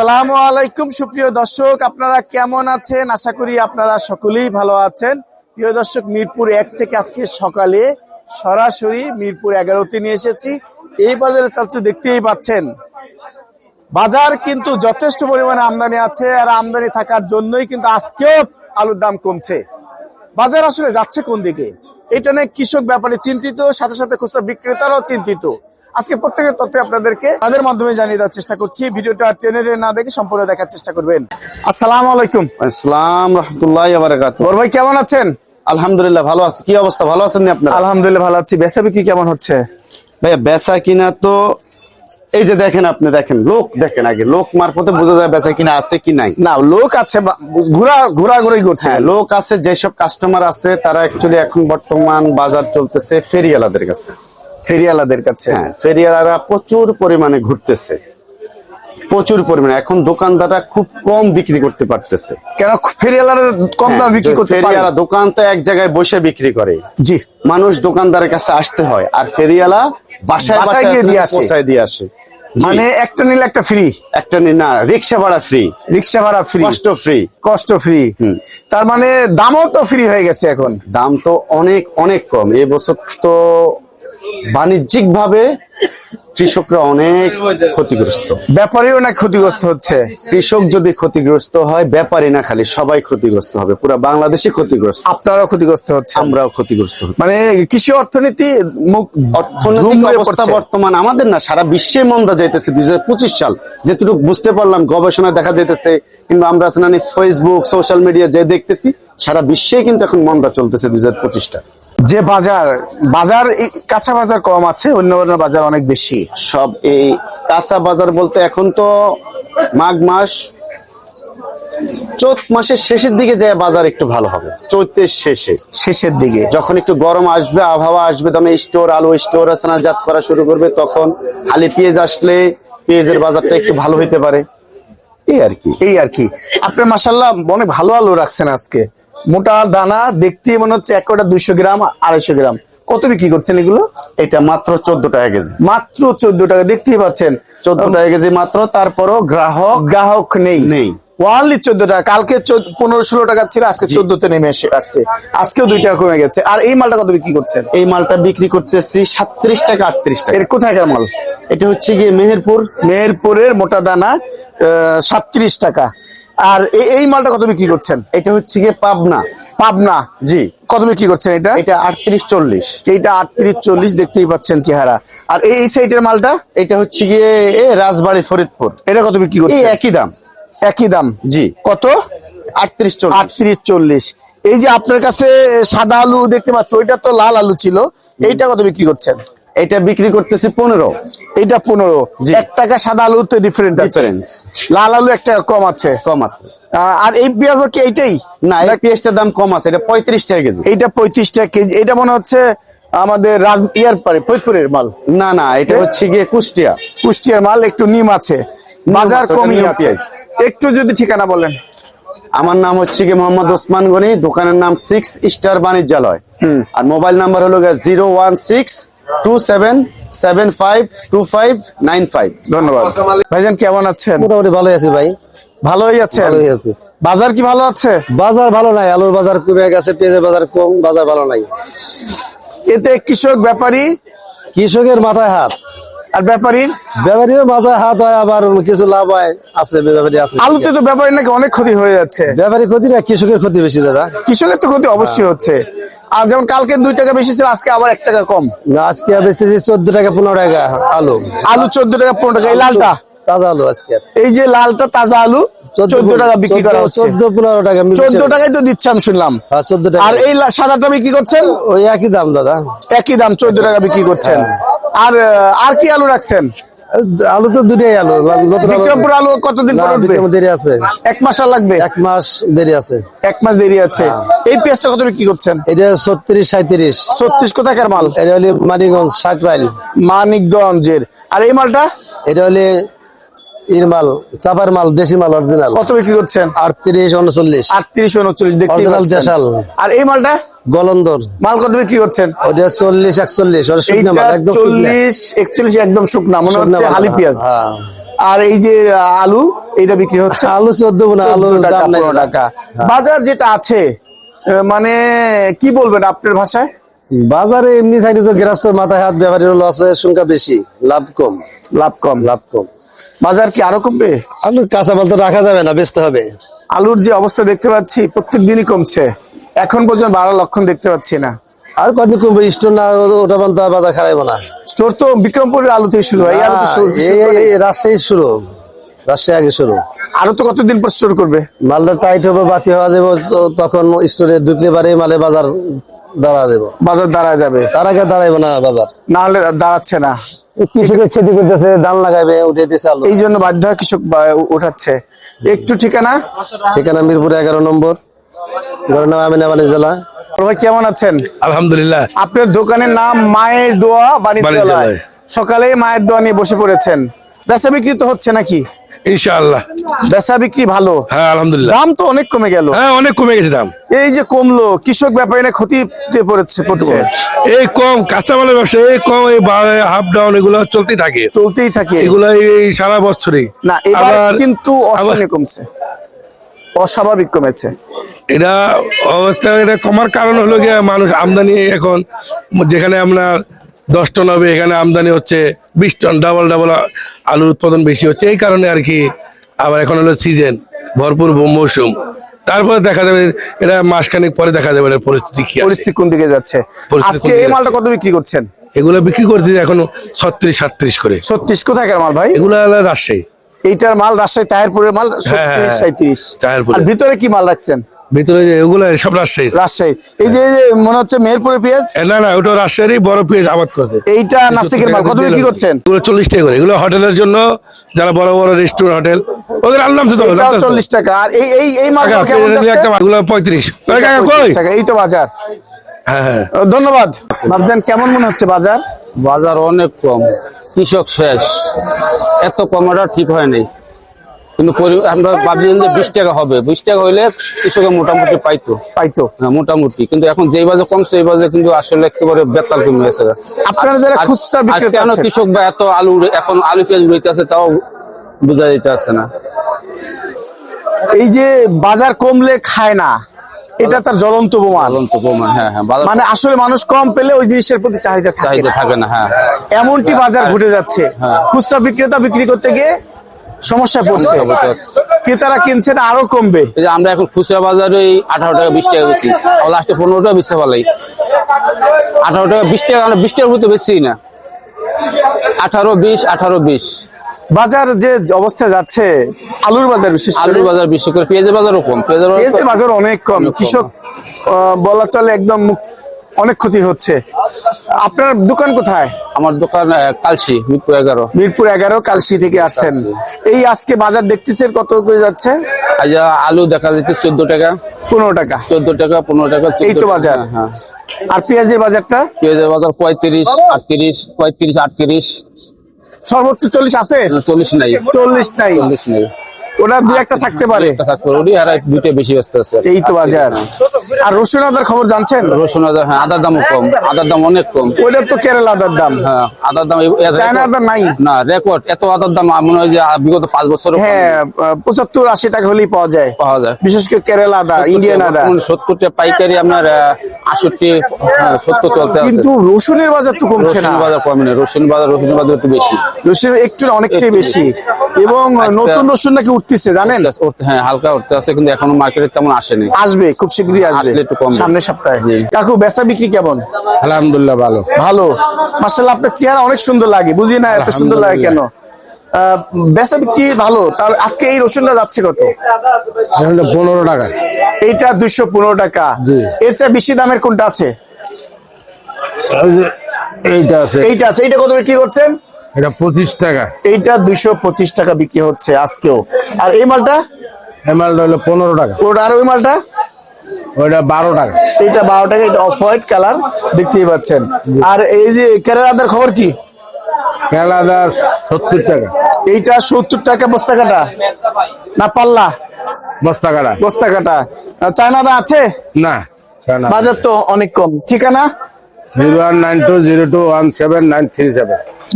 সালামু আলাইকুম, সুপ্রিয় দর্শক। আপনারা কেমন আছেন? আশা করি আপনারা সকলেই ভালো আছেন। প্রিয় দর্শক, মিরপুর এক থেকে আজকে সকালে সরাসরি মিরপুর এগারোতে নিয়ে এসেছি। এই বাজারে চালচু দেখতেই পাচ্ছেন। বাজার কিন্তু যথেষ্ট পরিমাণে আমদানি আছে আর আমদানি থাকার জন্যই কিন্তু আজকেও আলুর দাম কমছে। বাজার আসলে যাচ্ছে কোন দিকে? এটা নিয়ে কৃষক ব্যাপারে চিন্তিত, সাথে সাথে খুচরা বিক্রেতারাও চিন্তিত। আজকে প্রত্যেকের তথ্য আপনাদেরকে তাদের মাধ্যমে জানিয়ে দেওয়ার চেষ্টা করছি। ভিডিওটা টেনে না দেখে সম্পূর্ণ দেখার চেষ্টা করবেন। আসসালামু আলাইকুম। আসসালাম রহমতুল্লাহ বারাকাত ভাই কেমন আছেন? আলহামদুলিল্লাহ ভালো আছি। কি অবস্থা? ভালো আছেন আপনারা? আলহামদুলিল্লাহ ভালো আছি। বেচা বিক্রি কেমন হচ্ছে? ভাইয়া বেচা কিনা তো এই যে দেখেন আপনি দেখেন লোক দেখেন আগে। লোক মারফতে বোঝা যায় বেচা কিনা আছে কি নাই। না লোক আছে বা- ঘোরা ঘোরাঘুরি করছে। হ্যাঁ লোক আছে যেসব কাস্টমার আছে তারা অ্যাকচুয়ালি এখন বর্তমান বাজার চলতেছে ফেরিয়ালাদের কাছে। ফেরিয়ালাদের কাছে। হ্যাঁ ফেরিয়ালারা প্রচুর পরিমাণে ঘুরতেছে। প্রচুর পরিমাণে। এখন দোকানদাররা খুব কম বিক্রি করতে পারতেছে। কেন ফেরিয়ালারা কম দাম বিক্রি করতে ফেরিয়ালা দোকান তো এক জায়গায় বসে বিক্রি করে। জি। মানুষ দোকানদারের কাছে আসতে হয়। আর ফেরিয়ালা বাসায় বাসায় বাসায় গিয়ে দিয়ে আসে। পৌঁছায় দিয়ে আসে। মানে একটা নিলে একটা ফ্রি একটা নি- না রিক্সা ভাড়া ফ্রি রিক্সা ভাড়া ফ্রি কষ্ট ফ্রি কষ্ট ফ্রি। তার মানে দামও তো ফ্রি হয়ে গেছে এখন। দাম তো অনেক অনেক কম। এবছর তো বাণিজ্যিক ভাবে কৃষকরা অনেক ক্ষতিগ্রস্ত। ব্যাপারীও না ক্ষতিগ্রস্ত হচ্ছে। কৃষক যদি ক্ষতিগ্রস্ত হয় ব্যাপারী না খালি সবাই ক্ষতিগ্রস্ত হবে পুরো বাংলাদেশই ক্ষতিগ্রস্ত। আপনারাও ক্ষতিগ্রস্ত হচ্ছে আমরাও ক্ষতিগ্রস্ত মানে কৃষি অর্থনীতি মুখ অর্থনৈতিক অবস্থা বর্তমান আমাদের না সারা বিশ্বে মন্দা যাইতেছে। দুই হাজার পঁচিশ সাল যেটুকু বুঝতে পারলাম গবেষণা দেখা যাইতেছে কিংবা আমরা ফেসবুক সোশ্যাল মিডিয়া যে দেখতেছি সারা বিশ্বে কিন্তু এখন মন্দা চলতেছে দুই হাজার পঁচিশটা যে বাজার বাজার কাঁচা বাজার কম আছে অন্য অন্য বাজার অনেক বেশি। সব এই কাঁচা বাজার বলতে এখন তো মাঘ মাস চৈত মাসের শেষের দিকে যায় বাজার একটু ভালো হবে চৈতের শেষে। শেষের দিকে। যখন একটু গরম আসবে আবহাওয়া আসবে তখন স্টোর আলু স্টোর আসানা জাত করা শুরু করবে তখন আলি পেঁয়াজ আসলে পেঁয়াজের বাজারটা একটু ভালো হইতে পারে। এই আর কি। এই আর কি। আপনি মাসাল্লাহ অনেক ভালো আলু রাখছেন আজকে। মোটা দানা দেখতে মনে হচ্ছে এক কটা দুইশো গ্রাম আড়াইশো গ্রাম। কত বিক্রি করছেন এগুলো? এটা মাত্র চোদ্দ টাকা কেজি। মাত্র চোদ্দ টাকা দেখতেই পাচ্ছেন। চোদ্দ টাকা কেজি মাত্র তারপরও গ্রাহক গ্রাহক নেই। নেই। ওয়ানলি চোদ্দ টাকা কালকে পনেরো ষোলো টাকা ছিল আজকে চোদ্দতে নেমে এসে আসছে। আজকেও দুই টাকা কমে গেছে। আর এই মালটা কত বিক্রি করছেন? এই মালটা বিক্রি করতেছি সাতত্রিশ টাকা আটত্রিশ টাকা। এর কোথাকার মাল? এটা হচ্ছে গিয়ে মেহেরপুর। মেহেরপুরের মোটা দানা সাতত্রিশ টাকা। আর এই মালটা কত বিক্রি করছেন? এটা হচ্ছে গিয়ে পাবনা। পাবনা জি। কত বিক্রি করছেন এটা? এটা আটত্রিশ চল্লিশ। এইটা আটত্রিশ চল্লিশ দেখতেই পাচ্ছেন চেহারা। আর এই সাইডের মালটা? এটা হচ্ছে গিয়ে এ রাজবাড়ি ফরিদপুর। এটা কত বিক্রি এই করছেন একই দাম। একই দাম? জি। কত? আটত্রিশ চল্লিশ। আটত্রিশ চল্লিশ। এই যে আপনার কাছে সাদা আলু দেখতে পাচ্ছ ওইটা তো লাল আলু ছিল। এইটা কত বিক্রি করছেন? এটা বিক্রি করতেছি পনেরো। এটা পনেরো। এক টাকা সাদা আলু তো ডিফারেন্ট ডিফারেন্স লাল আলু একটা কম আছে। কম আছে। আর এই পেঁয়াজও কি এইটাই? না এই পেঁয়াজটার দাম কম আছে এটা পঁয়ত্রিশ টাকা কেজি। এইটা পঁয়ত্রিশ টাকা কেজি। এটা মনে হচ্ছে আমাদের রাজ ইয়ার পারে ফরিদপুরের মাল। না না এটা হচ্ছে গিয়ে কুষ্টিয়া। কুষ্টিয়ার মাল একটু নিম আছে। বাজার কমই আছে। একটু যদি ঠিকানা বলেন। আমার নাম হচ্ছে গিয়ে মোহাম্মদ ওসমান গনি দোকানের নাম সিক্স স্টার বাণিজ্যালয়। আর মোবাইল নাম্বার হলো zero one six two seven seven five two five nine five ধন্যবাদ। ভাইজান কেমন আছেন? মোটামুটি ভালোই আছি ভাই। ভালোই আছে ভালোই আছে। বাজার কি ভালো আছে? বাজার ভালো নাই আলুর বাজার কমে গেছে পেঁয়াজের বাজার কম বাজার ভালো নাই। এতে কৃষক ব্যাপারী? কৃষকের মাথায় হাত। আর ব্যাপারীর ব্যাপারীও মাথায় হাত হয় আবার কিছু লাভ হয় আছে ব্যাপারী আছে। আলুতে তো ব্যাপারী নাকি অনেক ক্ষতি হয়ে যাচ্ছে। ব্যাপারী ক্ষতি না কৃষকের ক্ষতি বেশি দাদা। কৃষকের তো ক্ষতি অবশ্যই হচ্ছে। আর যেমন কালকে দুই টাকা বেশি ছিল আজকে আবার এক টাকা কম। না, আজকে বেচতেছি চোদ্দ টাকা পনেরো টাকা আলু। আলু চোদ্দ টাকা পনেরো টাকা এই লালটা? তাজা আলু আজকে। এই যে লালটা তাজা আলু চোদ্দ টাকা বিক্রি করা হচ্ছে। চোদ্দ পনেরো টাকা চোদ্দ টাকায় তো দিচ্ছে আমি শুনলাম। হ্যাঁ, চোদ্দ টাকা। আর এই সাদাটা বিক্রি করছেন? ওই একই দাম দাদা। একই দাম চোদ্দ টাকা বিক্রি করছেন। আর আর কি আলু রাখছেন? আলু তো দুটাই আলু বিক্রমপুর আলু কতদিন উঠবে? দেরি আছে। এক মাস আর লাগবে? এক মাস দেরি আছে। এক মাস দেরি আছে। এই পেঁয়াজটা কত বিক্রি করছেন? এটা ছত্রিশ সাঁত্রিশ ছত্রিশ কোথাকার মাল? এটা হলে মানিকগঞ্জ সাকরাইল মানিকগঞ্জের। আর এই মালটা? এটা হলে মাল চাপার মাল দেশি মাল অরিজিনাল কত বিক্রি করছেন? আটত্রিশ উনচল্লিশ। আটত্রিশ উনচল্লিশ দেশাল। আর এই মালটা? গলন্দর। মাল কত বিক্রি করছেন? ওটা চল্লিশ একচল্লিশ চল্লিশ একচল্লিশ একদম শুকনা। মনে হচ্ছে হালি পেঁয়াজ। হ্যাঁ। আর এই যে আলু এইটা বিক্রি হচ্ছে? আলু চোদ্দ আলু 14 টাকা দাম নাই। 15 টাকা। বাজার যেটা আছে মানে কি বলবেন আপনার ভাষায়? বাজারে এমনি থাকলে তো গৃহস্থর মাথায় হাত ব্যাপারীর লসের সংখ্যা বেশি। লাভ কম। লাভ কম। লাভ কম। বাজার কি আরও কমবে? আলু কাঁচা মাল তো রাখা যাবে না বেচতে হবে। আলুর যে অবস্থা দেখতে পাচ্ছি প্রত্যেক দিনই কমছে। এখন পর্যন্ত বাড়ার লক্ষণ দেখতে পাচ্ছি না। আর কতদিন কমবে স্টোর না ওটা বান্ধব বাজার খারাইবো না। স্টোর তো বিক্রমপুরের আলু থেকে শুরু হয় রাজশাহী শুরু। রাজশাহী আগে শুরু। আরও তো কতদিন পর স্টোর করবে? মালটা টাইট হবে বাতি হওয়া যাবে তখন স্টোরে ঢুকতে পারে মালে বাজার দাঁড়া যাবে। বাজার দাঁড়ায় যাবে। তার আগে দাঁড়াইবো না বাজার। না হলে দাঁড়াচ্ছে না। কৃষকের খেতে করতেছে ধান লাগাইবে উঠে দিতেছে আলু। এই জন্য বাধ্য হয় কৃষক উঠাচ্ছে। একটু ঠিকানা? ঠিকানা মিরপুর এগারো নম্বর জেলা। ভাই কেমন আছেন? আলহামদুলিল্লাহ। আপনার দোকানের নাম মায়ের দোয়া বাণিজ্যালয়। সকালে মায়ের দোয়া নিয়ে বসে পড়েছেন। বেচা বিক্রি তো হচ্ছে নাকি? ইনশাআল্লাহ। বেচা বিক্রি ভালো। হ্যাঁ আলহামদুলিল্লাহ। দাম তো অনেক কমে গেল। হ্যাঁ অনেক কমে গেছে দাম। এই যে কমলো কৃষক ব্যাপারী না ক্ষতিতে পড়েছে পড়ছে এই কম কাঁচামালের ব্যবসা এই কম এই হাফ ডাউন এগুলো চলতেই থাকে। চলতেই থাকে। এগুলো এই সারা বছরই। না এবার কিন্তু আবার কমছে। অস্বাভাবিক কমেছে। এটা অবস্থা এটা কমার কারণ হলো গিয়ে মানুষ আমদানি এখন যেখানে আপনার দশ টন হবে এখানে আমদানি হচ্ছে বিশ টন ডাবল ডাবল আলুর উৎপাদন বেশি হচ্ছে। এই কারণে আর কি আবার এখন হলো সিজন ভরপুর মৌসুম। তারপরে দেখা যাবে এটা মাসখানেক পরে দেখা যাবে এটার পরিস্থিতি কি পরিস্থিতি কোন দিকে যাচ্ছে? আজকে এই মালটা কত বিক্রি করছেন? এগুলো বিক্রি করতে এখন ছত্রিশ সাতত্রিশ করে। ছত্রিশ কোথাকার মাল ভাই? এগুলো রাজশাহী। এইটার মাল রাজশাহী তাহেরপুরের মাল ছত্রিশ হ্যাঁ। সাঁত্রিশ তাহেরপুরে। আর ভিতরে কি মাল রাখছেন? ভিতরে যে এগুলো সব রাজশাহী রাজশাহী। এই যে এই যে মনে হচ্ছে মেহেরপুরের পেঁয়াজ? না না ওটা রাজশাহীরই বড় পেঁয়াজ আবাদ করছে। এইটা নাসিকের মাল। কত বিক্রি করছেন? এগুলো চল্লিশ টাকা করে। এগুলো হোটেলের জন্য যারা বড় বড় রেস্টুরেন্ট হোটেল ওদের আনলাম তো চল্লিশ টাকা। আর এই এই এই মাল কেমন এগুলো পঁয়ত্রিশ। ওই কাকা, কই? 35 টাকা। এই তো বাজার। হ্যাঁ হ্যাঁ। ও, ধন্যবাদ। বাবজান কেমন মনে হচ্ছে বাজার? বাজার অনেক কম। কৃষক শেষ। এত কমাটা ঠিক হয় নাই। কিন্তু আমরা ভাবছিলাম যে বিশ টাকা হবে। বিশ টাকা হইলে কৃষকের মোটামুটি পাইতো। পাইতো। হ্যাঁ, মোটামুটি। কিন্তু এখন যেই বাজে কমছে এই বাজে কিন্তু আসলে একেবারে বেতাল কমে গেছে। আপনারা যারা খুচরা বিক্রেতা কেন কৃষক বা এত আলু এখন আলু পেঁয়াজ উড়াইতে আছে তাও বোঝা যেতে আছে না। এই যে বাজার কমলে খায় না এটা তার জ্বলন্ত প্রমাণ। জ্বলন্ত বোমা হ্যাঁ হ্যাঁ মানে আসলে মানুষ কম পেলে ওই জিনিসের প্রতি চাহিদা থাকে চাহিদা না। থাকে না হ্যাঁ। এমনটি বাজার ঘটে যাচ্ছে। হ্যাঁ। খুচরা বিক্রেতা বিক্রি করতে গিয়ে সমস্যা পড়ছে। ক্রেতারা কিনছে না আরও কমবে। আমরা এখন খুচরা বাজারে আঠারো টাকা বিশ টাকা বেশি লাস্টে পনেরো টাকা বেচতে পারলাই। আঠারো টাকা বিশ টাকা আমরা বিশ টাকার মধ্যে বেশি না। আঠারো বিশ আঠারো বিশ। বাজার যে অবস্থা যাচ্ছে আলুর বাজার বিশেষ আলুর বাজার বিশেষ করে পেঁয়াজের বাজারও কম। পেঁয়াজের বাজার বাজার অনেক কম। কৃষক বলা চলে একদম অনেক ক্ষতি হচ্ছে। আপনার দোকান কোথায়? আমার দোকান কালসি মিরপুর এগারো। মিরপুর এগারো কালসি থেকে আসছেন। এই আজকে বাজার দেখতেছেন কত করে যাচ্ছে? আলু দেখা যাচ্ছে চোদ্দ টাকা। পনেরো টাকা। চোদ্দ টাকা পনেরো টাকা 14 এই তো বাজার। হ্যাঁ। আর পেঁয়াজের বাজারটা? পেঁয়াজের বাজার পঁয়ত্রিশ আটত্রিশ পঁয়ত্রিশ আটত্রিশ। সর্বোচ্চ চল্লিশ আছে? চল্লিশ নাই। চল্লিশ নাই। চল্লিশ নাই। ওটা দুই একটা থাকতে পারে। ওটি আর দুইটা বেশি ব্যস্ত আছে। এই তো বাজার। আর রসুন আদার খবর জানছেন? রসুন আদা হ্যাঁ আদার দামও কম। আদার দাম অনেক কম। ওইটা তো কেরালা আদার দাম। হ্যাঁ আদার দাম চায়না আদা নাই। না রেকর্ড এত আদার দাম মনে হয় যে বিগত পাঁচ বছর হ্যাঁ পঁচাত্তর আশি টাকা হলেই পাওয়া যায়। পাওয়া যায়। বিশেষ করে কেরালা আদা ইন্ডিয়ান আদা। সত্তরটা পাইকারি আপনার আষট্টি সত্তর চলতে কিন্তু রসুনের বাজার তো কমছে না। বাজার কমে না। রসুন বাজার রসুন বাজার একটু বেশি। রসুন একটু অনেকটাই বেশি। এবং নতুন রসুন নাকি উঠতেছে জানেন? হ্যাঁ হালকা উঠতে আছে কিন্তু এখনও মার্কেটে তেমন আসেনি। আসবে খুব শীঘ্রই আসবে একটু কমবে। সামনের সপ্তাহে। কাকু বেচা বিক্রি কেমন? আলহামদুলিল্লাহ ভালো। ভালো। মার্শাল্লাহ আপনার চেহারা অনেক সুন্দর লাগে বুঝি না এত সুন্দর লাগে কেন? বেচা বিক্রি ভালো তাহলে আজকে এই রসুনটা যাচ্ছে কত? পনেরো টাকা। এইটা দুইশো পনেরো টাকা। এর চেয়ে বেশি দামের কোনটা আছে? এইটা আছে। এইটা আছে। এইটা কত বিক্রি করছেন? এটা পঁচিশ টাকা। এইটা দুইশো পঁচিশ টাকা বিক্রি হচ্ছে আজকেও। আর এই মালটা? এমালটা হলো পনেরো টাকা। ওটা আর ওই মালটা? ওইটা বারো টাকা। এইটা বারো টাকা এটা অফ হোয়াইট কালার দেখতেই পাচ্ছেন। আর এই যে কেরালাদার খবর কি? কেলাদা সত্তর টাকা। এইটা সত্তর টাকা বস্তা কাটা না পাল্লা? বস্তা কাটা বস্তা কাটা চায়নাদা আছে? না বাজার তো অনেক কম। ঠিকানা? Zero one nine two zero two one seven nine three seven.